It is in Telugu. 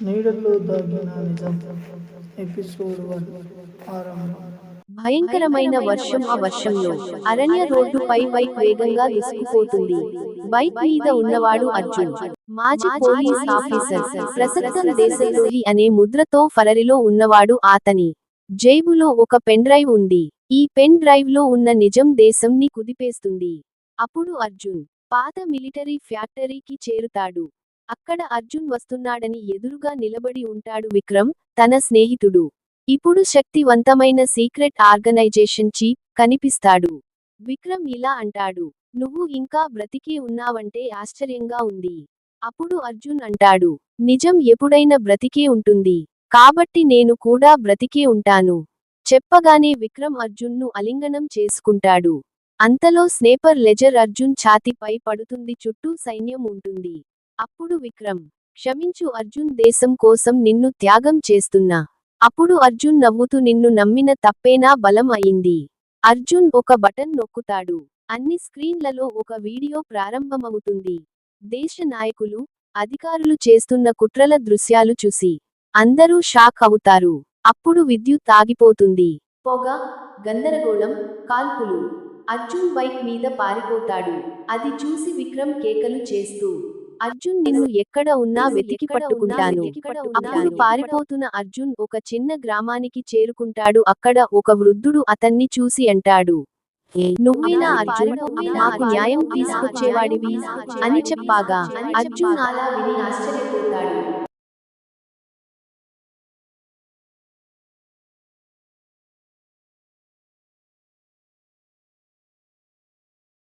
నీడల్లో దాగిన నిజం. ఎపిసోడ్ వన్ ఆరంభం. భయంకరమైన వర్షం ఆ వర్షంలో అరణ్య రోడ్డుపై బైక్ వేగంగా దూసుకుపోతుంది బైక్ మీద ఉన్నవాడు అర్జున్. మాజీ పోలీస్ ఆఫీసర్ ప్రసక్తం దేశద్రోహి అనే ముద్రతో ఫరరిలో ఉన్నవాడు అతని జేబులో ఒక పెన్ డ్రైవ్ ఉంది. ఈ పెన్ డ్రైవ్లో ఉన్న నిజం దేశంని కుదిపేస్తుంది. అప్పుడు అర్జున్ పాత మిలిటరీ ఫ్యాక్టరీకి చేరుతాడు. అక్కడ అర్జున్ వస్తున్నాడని ఎదురుగా నిలబడి ఉంటాడు విక్రమ్ తన స్నేహితుడు. ఇప్పుడు శక్తివంతమైన సీక్రెట్ ఆర్గనైజేషన్ చీఫ్ కనిపిస్తాడు. విక్రమ్ ఇలా అంటాడు నువ్వు ఇంకా బ్రతికే ఉన్నావంటే ఆశ్చర్యంగా ఉంది. అప్పుడు అర్జున్ అంటాడు నిజం ఎప్పుడైనా బ్రతికే ఉంటుంది. కాబట్టి నేను కూడా బ్రతికే ఉంటాను. చెప్పగానే విక్రమ్ అర్జున్ను అలింగనం చేసుకుంటాడు. అంతలో స్నేపర్ లెజర్ అర్జున్ ఛాతిపై పడుతుంది చుట్టూ సైన్యం ఉంటుంది. అప్పుడు విక్రమ్ క్షమించు అర్జున్ దేశం కోసం నిన్ను త్యాగం చేస్తున్నా. అప్పుడు అర్జున్ నవ్వుతూ నిన్ను నమ్మిన తప్పేనా బలం అయింది. అర్జున్ ఒక బటన్ నొక్కుతాడు. అన్ని స్క్రీన్లలో ఒక వీడియో ప్రారంభమవుతుంది. దేశ నాయకులు అధికారులు చేస్తున్న కుట్రల దృశ్యాలు చూసి అందరూ షాక్ అవుతారు. అప్పుడు విద్యుత్ ఆగిపోతుంది. పొగ గందరగోళం కాల్పులు. అర్జున్ బైక్ మీద పారిపోతాడు. అది చూసి విక్రమ్ కేకలు చేస్తూ అర్జున్ నిన్ను ఎక్కడ ఉన్నా వెతికి పట్టుకుంటాను. అప్పుడు పారిపోతున్న అర్జున్ ఒక చిన్న గ్రామానికి చేరుకుంటాడు. అక్కడ ఒక వృద్ధుడు అతన్ని చూసి అంటాడు నువ్వేనా అర్జున్? నాకు న్యాయం తీసుకొచ్చేవాడివి అని చెప్పాగా. అర్జున్ అలా విని ఆశ్చర్యపోతాడు.